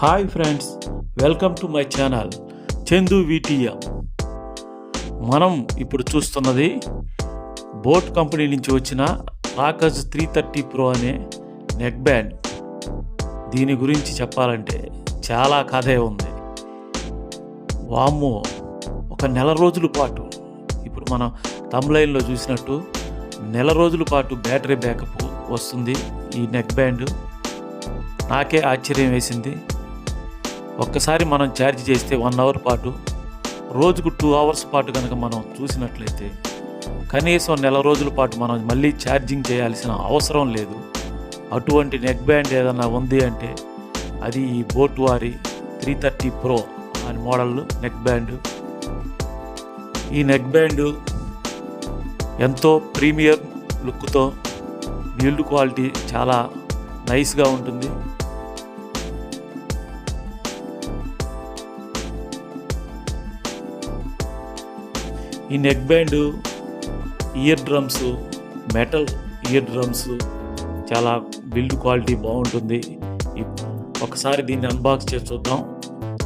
Hi friends welcome to my channel Chandu VTM. మనం ఇప్పుడు చూస్తున్నది బోట్ కంపెనీ నుంచి వచ్చిన రాకజ్ త్రీ థర్టీ ప్రో అనే నెక్ బ్యాండ్. దీని గురించి చెప్పాలంటే చాలా కథే ఉంది. వామ్మో ఒక నెల రోజుల పాటు ఇప్పుడు మనం తమ్లైన్లో చూసినట్టు నెల రోజుల పాటు బ్యాటరీ బ్యాకప్ వస్తుంది ఈ నెక్ బ్యాండ్. నాకే ఆశ్చర్యం వేసింది. ఒక్కసారి మనం ఛార్జ్ చేస్తే వన్ అవర్ పాటు రోజుకు టూ అవర్స్ పాటు కనుక మనం చూసినట్లయితే కనీసం నెల రోజుల పాటు మనం మళ్ళీ ఛార్జింగ్ చేయాల్సిన అవసరం లేదు. అటువంటి నెక్ బ్యాండ్ ఏదైనా ఉంది అంటే అది ఈ బోట్ వారి త్రీ థర్టీ ప్రో అనే మోడల్ నెక్ బ్యాండ్. ఈ నెక్ బ్యాండ్ ఎంతో ప్రీమియర్ లుక్తో బిల్డ్ క్వాలిటీ చాలా నైస్గా ఉంటుంది. ఈ neck band year drums metal year drums చాలా బిల్డ్ క్వాలిటీ బాగుంటుంది. ఒకసారి దీన్ని అన్బాక్స్ చేసి చూద్దాం.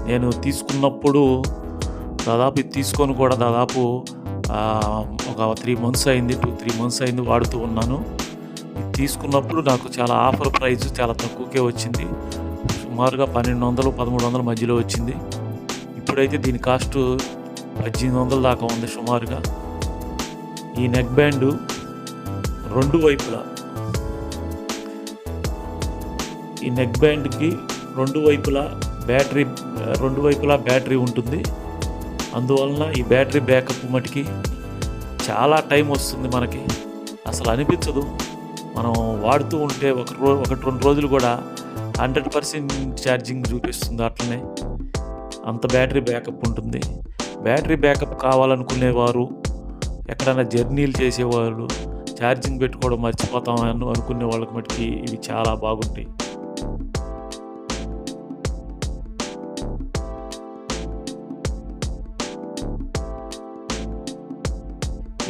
నేను తీసుకున్నప్పుడు దాదాపు తీసుకొని కూడా దాదాపు ఒక త్రీ మంత్స్ అయింది టూ త్రీ మంత్స్ అయింది వాడుతూ ఉన్నాను. తీసుకున్నప్పుడు నాకు చాలా ఆఫర్ ప్రైస్ చాలా తక్కువకే వచ్చింది. సుమారుగా పన్నెండు వందలు పదమూడు వందల మధ్యలో వచ్చింది. ఇప్పుడైతే దీని కాస్ట్ పద్దెనిమిది వందల దాకా ఉంది సుమారుగా. ఈ నెక్ బ్యాండ్ రెండు వైపులా. ఈ నెక్ బ్యాండ్కి రెండు వైపులా బ్యాటరీ రెండు వైపులా బ్యాటరీ ఉంటుంది. అందువలన ఈ బ్యాటరీ బ్యాకప్ మటుకి చాలా టైం వస్తుంది మనకి. అసలు అనిపించదు. మనం వాడుతూ ఉంటే ఒక రో ఒకటి రెండు రోజులు కూడా హండ్రెడ్ పర్సెంట్ ఛార్జింగ్ చూపిస్తుంది అట్లనే. అంత బ్యాటరీ బ్యాకప్ ఉంటుంది. బ్యాటరీ బ్యాకప్ కావాలనుకునేవారు ఎక్కడైనా జర్నీలు చేసేవాళ్ళు ఛార్జింగ్ పెట్టుకోవడం మర్చిపోతాం అనుకునే వాళ్ళకి మటుకి ఇవి చాలా బాగుంటాయి.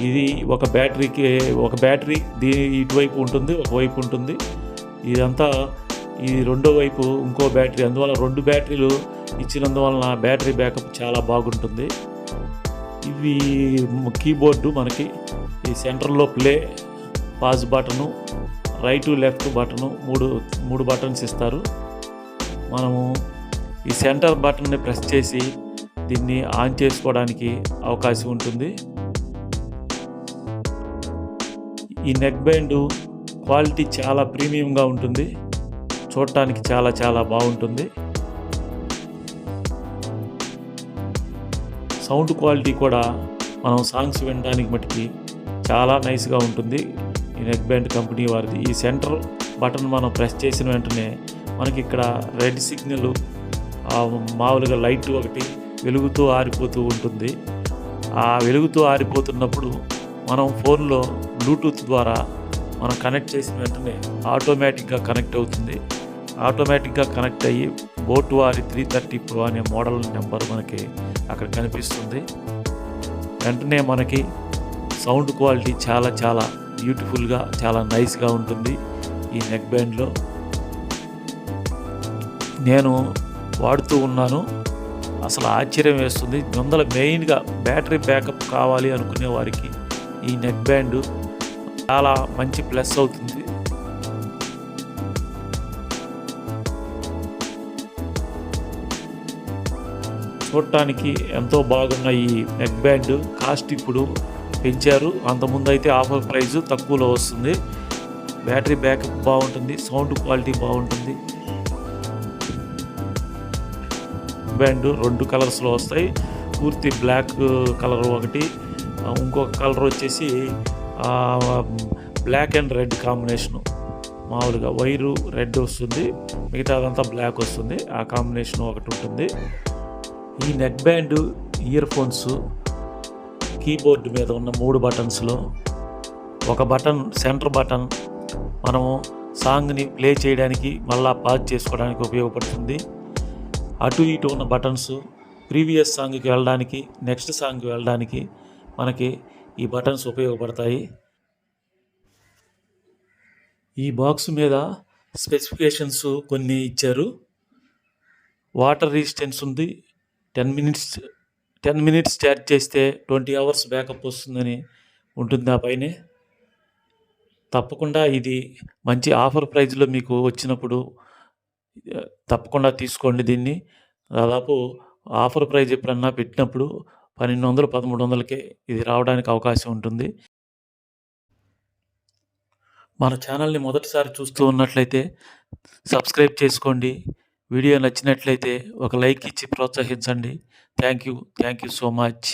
ఇది ఒక బ్యాటరీకి ఒక బ్యాటరీ దీ ఇటువైపు ఉంటుంది ఒకవైపు ఉంటుంది. ఇదంతా ఈ రెండో వైపు ఇంకో బ్యాటరీ అందువల్ల రెండు బ్యాటరీలు ఇచ్చినందువలన బ్యాటరీ బ్యాకప్ చాలా బాగుంటుంది. ఇవి కీబోర్డు మనకి ఈ సెంటర్లో play pause button right left button మూడు మూడు బటన్స్ ఇస్తారు. మనము ఈ సెంటర్ బటన్ని ప్రెస్ చేసి దీన్ని ఆన్ చేసుకోవడానికి అవకాశం ఉంటుంది. ఈ నెక్ బ్యాండ్ క్వాలిటీ చాలా ప్రీమియంగా ఉంటుంది. చూడటానికి చాలా చాలా బాగుంటుంది. సౌండ్ క్వాలిటీ కూడా మనం సాంగ్స్ వినడానికి మటుకి చాలా నైస్గా ఉంటుంది. ఈ నెక్ బ్యాండ్ కంపెనీ వారిది. ఈ సెంటర్ బటన్ మనం ప్రెస్ చేసిన వెంటనే మనకి ఇక్కడ రెడ్ సిగ్నల్ మామూలుగా లైట్ ఒకటి వెలుగుతూ ఆరిపోతూ ఉంటుంది. ఆ వెలుగుతూ ఆరిపోతున్నప్పుడు మనం ఫోన్లో బ్లూటూత్ ద్వారా మనం కనెక్ట్ చేసిన వెంటనే ఆటోమేటిక్గా కనెక్ట్ అవుతుంది. ఆటోమేటిక్గా కనెక్ట్ అయ్యి బోట్ వారి త్రీ థర్టీ ప్రో అనే మోడల్ నెంబర్ మనకి అక్కడ కనిపిస్తుంది. వెంటనే మనకి సౌండ్ క్వాలిటీ చాలా చాలా బ్యూటిఫుల్గా చాలా నైస్గా ఉంటుంది ఈ నెక్ బ్యాండ్లో. నేను వాడుతూ ఉన్నాను. అసలు ఆశ్చర్యం వేస్తుంది. ముందల మెయిన్గా బ్యాటరీ బ్యాకప్ కావాలి అనుకునే వారికి ఈ నెక్ బ్యాండ్ చాలా మంచి ప్లస్ అవుతుంది. చూడటానికి ఎంతో బాగున్న ఈ నెక్ బ్యాండ్ కాస్ట్ ఇప్పుడు పెంచారు. అంతకుముందు అయితే ఆఫర్ ప్రైస్ తక్కువలో వస్తుంది. బ్యాటరీ బ్యాకప్ బాగుంటుంది సౌండ్ క్వాలిటీ బాగుంటుంది. బ్యాండ్ రెండు కలర్స్లో వస్తాయి. పూర్తి బ్లాక్ కలర్ ఒకటి. ఇంకొక కలర్ వచ్చేసి బ్లాక్ అండ్ రెడ్ కాంబినేషను. మామూలుగా వైరు రెడ్ వస్తుంది. మిగతాదంతా బ్లాక్ వస్తుంది. ఆ కాంబినేషన్ ఒకటి ఉంటుంది. ఈ neck band earphones keyboard మీద ఉన్న మూడు బటన్స్లో ఒక బటన్ సెంటర్ బటన్ మనము సాంగ్ని ప్లే చేయడానికి మళ్ళా పాజ్ చేసుకోవడానికి ఉపయోగపడుతుంది. అటు ఇటు ఉన్న బటన్స్ ప్రీవియస్ సాంగ్కి వెళ్ళడానికి నెక్స్ట్ సాంగ్కి వెళ్ళడానికి మనకి ఈ బటన్స్ ఉపయోగపడతాయి. ఈ బాక్స్ మీద స్పెసిఫికేషన్స్ కొన్ని ఇచ్చారు. వాటర్ రెసిస్టెన్స్ ఉంది ten minutes ten minutes charge చేస్తే ట్వంటీ అవర్స్ బ్యాకప్ వస్తుందని ఉంటుంది ఆ పైనే. తప్పకుండా ఇది మంచి ఆఫర్ ప్రైస్లో మీకు వచ్చినప్పుడు తప్పకుండా తీసుకోండి దీన్ని. దాదాపు ఆఫర్ ప్రైస్ ఎప్పుడన్నా పెట్టినప్పుడు పన్నెండు వందలు పదమూడు వందలకే ఇది రావడానికి అవకాశం ఉంటుంది. మన ఛానల్ని మొదటిసారి చూస్తూ ఉన్నట్లయితే సబ్స్క్రైబ్ చేసుకోండి. వీడియో నచ్చినట్లయితే ఒక లైక్ ఇచ్చి ప్రోత్సహించండి. Thank you thank you so much